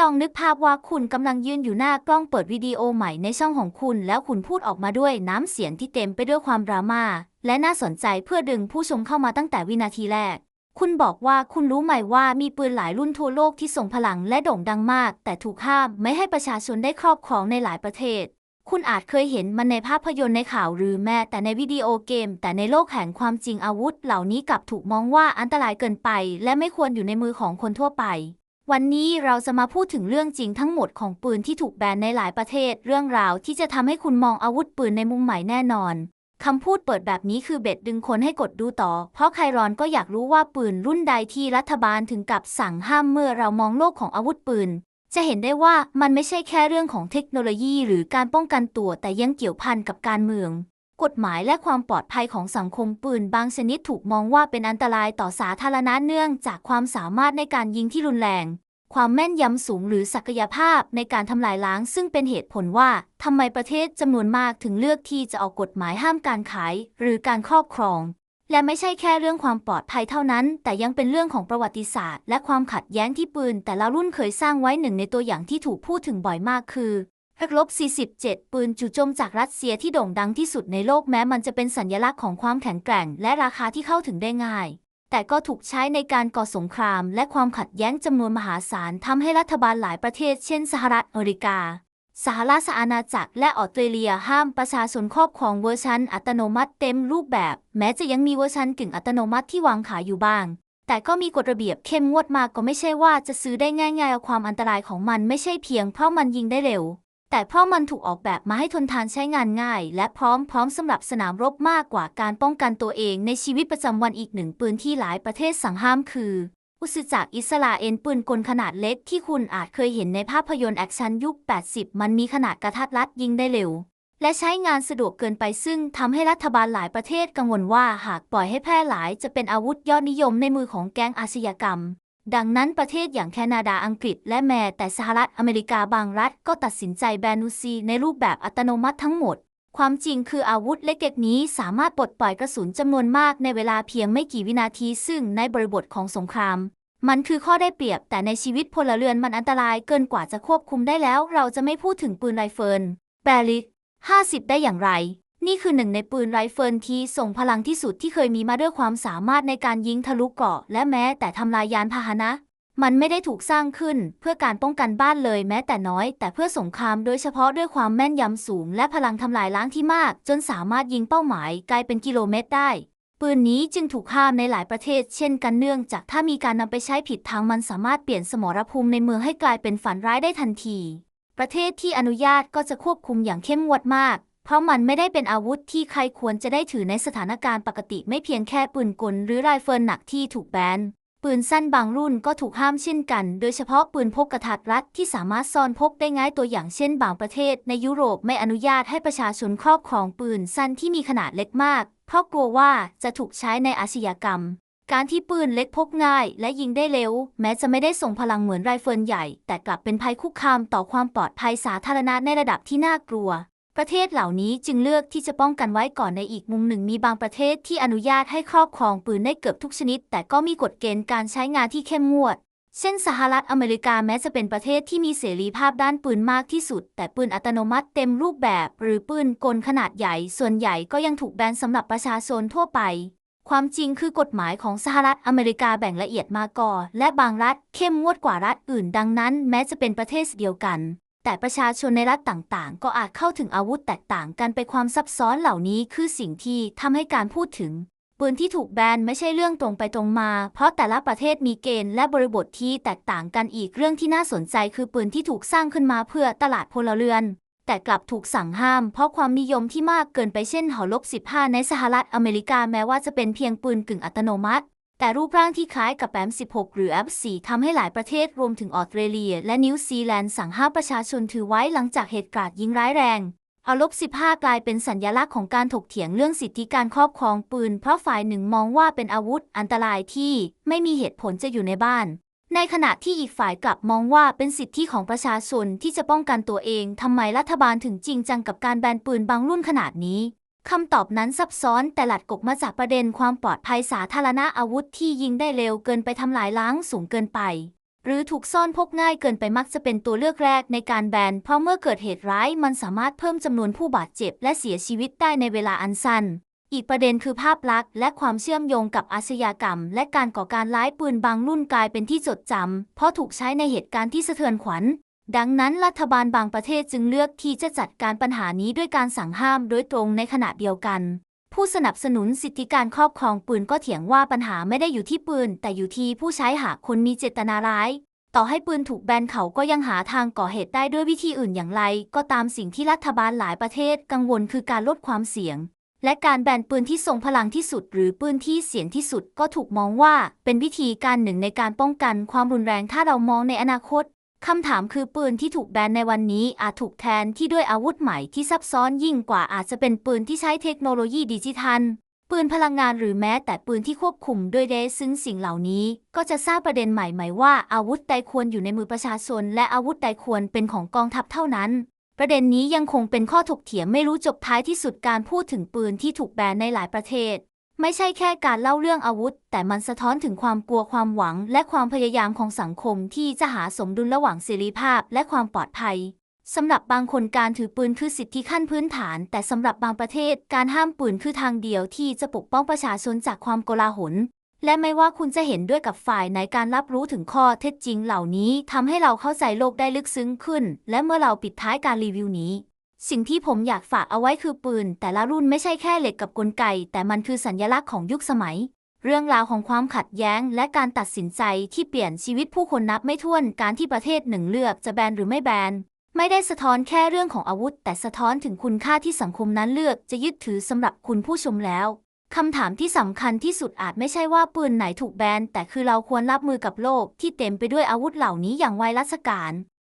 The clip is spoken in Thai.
ลองนึกภาพว่าคุณกำลังยืนอยู่หน้ากล้องเปิดวิดีโอใหม่ในช่องของคุณ แล้วคุณพูดออกมาด้วยน้ำเสียงที่เต็มไปด้วยความดราม่าและน่าสนใจเพื่อดึงผู้ชมเข้ามาตั้งแต่วินาทีแรก คุณบอกว่าคุณรู้ไหมว่ามีปืนหลายรุ่นทั่วโลกที่ส่งพลังและโด่งดังมาก แต่ถูกห้ามไม่ให้ประชาชนได้ครอบครองในหลายประเทศ คุณอาจเคยเห็นมันในภาพยนตร์ในข่าวหรือแม้แต่ในวิดีโอเกม แต่ในโลกแห่งความจริงอาวุธ เหล่านี้กลับถูกมองว่าอันตรายเกินไป และไม่ควรอยู่ในมือของคนทั่วไป วันนี้เราจะมาพูดถึงเรื่องจริงทั้งหมดของปืนที่ถูกแบนในหลายประเทศ เรื่องราวที่จะทำให้คุณมองอาวุธปืนในมุมใหม่แน่นอนคำพูดเปิดแบบนี้คือเบ็ดดึงคนให้กดดูต่อ เพราะใครรอนก็อยากรู้ว่าปืนรุ่นใดที่รัฐบาลถึงกับสั่งห้ามเมื่อเรามองโลกของอาวุธปืน จะเห็นได้ว่ามันไม่ใช่แค่เรื่องของเทคโนโลยี หรือการป้องกันตัวแต่ยังเกี่ยวพันกับการเมือง กฎหมายและความปลอดภัยของสังคมปืนบางชนิดถูกมองว่าเป็นอันตรายต่อสาธารณะเนื่องจากความสามารถในการยิงที่รุนแรง ความแม่นยำสูงหรือศักยภาพในการทำลายล้าง ซึ่งเป็นเหตุผลว่าทำไมประเทศจำนวนมากถึงเลือกที่จะออกกฎหมายห้ามการขาย หรือการครอบครอง และไม่ใช่แค่เรื่องความปลอดภัยเท่านั้น แต่ยังเป็นเรื่องของประวัติศาสตร์ และความขัดแย้งที่ปืน แต่ละรุ่นเคยสร้างไว้หนึ่งในตัวอย่างที่ถูกพูดถึงบ่อยมากคือ เฮกลบ47 ปืนจู่โจมจากรัสเซียที่โด่งดังที่สุดในโลกแม้มันจะเป็นสัญลักษณ์ของความแข็งแกร่ง และราคาที่เข้าถึงได้ง่าย แต่ก็ถูกใช้ในการก่อสงคราม และความขัดแย้งจำนวนมหาศาลทำให้รัฐบาลหลายประเทศ เช่น สหรัฐอเมริกา สหราชอาณาจักร และออสเตรเลียห้ามประชาชนครอบครองเวอร์ชันอัตโนมัติเต็มรูปแบบ แม้จะยังมีเวอร์ชันกึ่งอัตโนมัติที่วางขายอยู่บ้าง แต่ก็มีกฎระเบียบเข้มงวดมากก็ไม่ใช่ว่าจะซื้อได้ง่ายๆความอันตรายของมันไม่ใช่เพียงเพราะมันยิงได้เร็ว แต่เพราะมันถูกออกแบบมาให้ทนทานใช้งานง่าย และพร้อมพร้อมสำหรับสนามรบมากกว่าการป้องกันตัวเองในชีวิตประจำวันอีกหนึ่งปืนที่หลายประเทศสั่งห้ามคือ อุสจากอิสราเอลปืนกลขนาดเล็กที่คุณอาจเคยเห็นในภาพยนตร์แอคชั่นยุค 80 มันมีขนาดกระทัดรัดยิงได้เร็ว และใช้งานสะดวกเกินไปซึ่งทำให้รัฐบาลหลายประเทศกังวลว่าหากปล่อยให้แพร่หลายจะเป็นอาวุธยอดนิยมในมือของแก๊งอาชญากรรม ดังนั้นประเทศอย่างแคนาดาอังกฤษ และแม้แต่สหรัฐอเมริกาบางรัฐ ก็ตัดสินใจแบนนูซีในรูปแบบอัตโนมัติทั้งหมด ความจริงคืออาวุธเล็กๆนี้สามารถปลดปล่อยกระสุนจำนวนมากในเวลาเพียงไม่กี่วินาทีซึ่งในบริบทของสงคราม มันคือข้อได้เปรียบแต่ในชีวิตพลเรือนมันอันตรายเกินกว่าจะควบคุมได้แล้ว เราจะไม่พูดถึงปืนไรเฟิลแบริก50 ได้อย่างไร นี่คือหนึ่งในปืนไรเฟิลที่ส่งพลังที่สุดที่เคยมีมาด้วยความสามารถในการยิงทะลุเกราะและแม้แต่ทำลายยานพาหนะ มันไม่ได้ถูกสร้างขึ้นเพื่อการป้องกันบ้านเลยแม้แต่น้อย แต่เพื่อสงครามโดยเฉพาะด้วยความแม่นยำสูง และพลังทำลายล้างที่มาก จนสามารถยิงเป้าหมายไกลเป็นกิโลเมตรได้ ปืนนี้จึงถูกห้ามในหลายประเทศ เช่นกันเนื่องจากถ้ามีการนำไปใช้ผิดทางมันสามารถเปลี่ยนสมรภูมิในเมืองให้กลายเป็นฝันร้ายได้ทันที ประเทศที่อนุญาตก็จะควบคุมอย่างเข้มงวดมาก เพราะมันไม่ได้เป็นอาวุธที่ใครควรจะได้ถือในสถานการณ์ปกติไม่เพียงแค่ปืนกลหรือไรเฟิลหนักที่ถูกแบนปืนสั้นบางรุ่นก็ถูกห้ามเช่นกัน โดยเฉพาะปืนพกกระทัดรัดที่สามารถซ่อนพกได้ง่ายตัวอย่างเช่นบางประเทศ ในยุโรปไม่อนุญาตให้ประชาชนครอบครองปืนสั้นที่มีขนาดเล็กมาก เพราะกลัวว่าจะถูกใช้ในอาชญากรรม การที่ปืนเล็กพกง่ายและยิงได้เร็ว แม้จะไม่ได้ส่งพลังเหมือนไรเฟิลใหญ่ แต่กลับเป็นภัยคุกคามต่อความปลอดภัยสาธารณะในระดับที่น่ากลัว ประเทศเหล่านี้จึงเลือกที่จะป้องกันไว้ก่อนในอีกมุมหนึ่งมีบางประเทศที่อนุญาตให้ครอบครองปืนได้เกือบทุกชนิด แต่ก็มีกฎเกณฑ์การใช้งานที่เข้มงวด เช่นสหรัฐอเมริกาแม้จะเป็นประเทศที่มีเสรีภาพด้านปืนมากที่สุด แต่ปืนอัตโนมัติเต็มรูปแบบ หรือปืนกลขนาดใหญ่ ส่วนใหญ่ก็ยังถูกแบนสำหรับประชาชนทั่วไปความจริงคือกฎหมายของสหรัฐอเมริกาแบ่งละเอียดมาก่อ และบางรัฐเข้มงวดกว่ารัฐอื่น ดังนั้น แม้จะเป็นประเทศเดียวกัน แต่ประชาชนในรัฐต่างๆ ก็อาจเข้าถึงอาวุธแตกต่างกันไปความซับซ้อนเหล่านี้คือสิ่งที่ทำให้การพูดถึงปืนที่ถูกแบนไม่ใช่เรื่องตรงไปตรงมา เพราะแต่ละประเทศมีเกณฑ์และบริบทที่แตกต่างกันอีกเรื่องที่น่าสนใจคือปืนที่ถูกสร้างขึ้นมาเพื่อตลาดพลเรือน แต่กลับถูกสั่งห้าม เพราะความนิยมที่มากเกินไปเช่นหอลบ 15 ในสหรัฐอเมริกาแม้ว่าจะเป็นเพียงปืนกึ่งอัตโนมัติ แต่รูปร่างที่คล้ายกับแอม 16 หรือแอม4ทำให้หลายประเทศรวมถึงออสเตรเลีย และนิวซีแลนด์สั่งห้ามประชาชนถือไว้หลังจากเหตุการณ์ยิงร้ายแรงเอาลบ15 กลายเป็นสัญลักษณ์ของการถกเถียงเรื่องสิทธิการครอบครองปืน เพราะฝ่ายหนึ่งมองว่าเป็นอาวุธอันตรายที่ไม่มีเหตุผลจะอยู่ในบ้าน ในขณะที่อีกฝ่ายกลับมองว่าเป็นสิทธิของประชาชนที่จะป้องกันตัวเองทำไมรัฐบาลถึงจริงจังกับการแบนปืนบางรุ่นขนาดนี้ คำตอบนั้นซับซ้อนแต่หลัดกบมาจากประเด็นความปลอดภัยสาธารณะอาวุธที่ยิงได้เร็วเกินไปทำลายล้างสูงเกินไป หรือถูกซ่อนพกง่ายเกินไปมักจะเป็นตัวเลือกแรกในการแบน เพราะเมื่อเกิดเหตุร้ายมันสามารถเพิ่มจำนวนผู้บาดเจ็บและเสียชีวิตได้ในเวลาอันสั้นอีกประเด็นคือภาพลักษณ์และความเชื่อมโยงกับอาชญากรรม และการก่อการร้ายปืนบางรุ่นกลายเป็นที่จดจำเพราะถูกใช้ในเหตุการณ์ที่สะเทือนขวัญ ดังนั้นรัฐบาลบางประเทศจึงเลือกที่จะจัดการปัญหานี้ด้วยการสั่งห้ามโดยตรงในขณะเดียวกัน ผู้สนับสนุนสิทธิการครอบครองปืนก็เถียงว่าปัญหาไม่ได้อยู่ที่ปืน แต่อยู่ที่ผู้ใช้หากคนมีเจตนาร้าย ต่อให้ปืนถูกแบนเขาก็ยังหาทางก่อเหตุได้ด้วยวิธีอื่นอย่างไร ก็ตามสิ่งที่รัฐบาลหลายประเทศกังวลคือการลดความเสี่ยง และการแบนปืนที่ทรงพลังที่สุด หรือปืนที่เสี่ยงที่สุดก็ถูกมองว่า เป็นวิธีการหนึ่งในการป้องกันความรุนแรงถ้าเรามองในอนาคต คำถามคือปืนที่ถูกแบนในวันนี้อาจถูกแทนที่ด้วยอาวุธใหม่ที่ซับซ้อนยิ่งกว่าอาจจะเป็นปืนที่ใช้เทคโนโลยีดิจิทัล ปืนพลังงานหรือแม้แต่ปืนที่ควบคุมด้วยเดซึ่งสิ่งเหล่านี้ ก็จะสร้างประเด็นใหม่ๆว่าอาวุธใดควรอยู่ในมือประชาชน และอาวุธใดควรเป็นของกองทัพเท่านั้น ประเด็นนี้ยังคงเป็นข้อถกเถียงไม่รู้จบท้ายที่สุดการพูดถึงปืนที่ถูกแบนในหลายประเทศ ไม่ใช่แค่การเล่าเรื่องอาวุธ แต่มันสะท้อนถึงความกลัวความหวัง และความพยายามของสังคมที่จะหาสมดุลระหว่างเสรีภาพและความปลอดภัยสำหรับบางคนการถือปืนคือสิทธิขั้นพื้นฐาน แต่สำหรับบางประเทศการห้ามปืนคือทางเดียวที่จะปกป้องประชาชนจากความโกลาหล และไม่ว่าคุณจะเห็นด้วยกับฝ่ายในการรับรู้ถึงข้อเท็จจริงเหล่านี้ทำให้เราเข้าใจโลกได้ลึกซึ้งขึ้น และเมื่อเราปิดท้ายการรีวิวนี้ สิ่งที่ผมอยากฝากเอาไว้คือปืน แต่ละรุ่นไม่ใช่แค่เหล็กกับกลไก แต่มันคือสัญลักษณ์ของยุคสมัย เรื่องราวของความขัดแย้ง และการตัดสินใจที่เปลี่ยนชีวิตผู้คนนับไม่ถ้วนการที่ประเทศหนึ่งเลือกจะแบนหรือไม่แบนไม่ได้สะท้อนแค่เรื่องของอาวุธ แต่สะท้อนถึงคุณค่าที่สังคมนั้นเลือกจะยึดถือสำหรับคุณผู้ชมแล้วคำถามที่สำคัญที่สุดอาจไม่ใช่ว่าปืนไหนถูกแบนแต่คือเราควรรับมือกับโลกที่เต็มไปด้วยอาวุธเหล่านี้อย่างไวรัสการ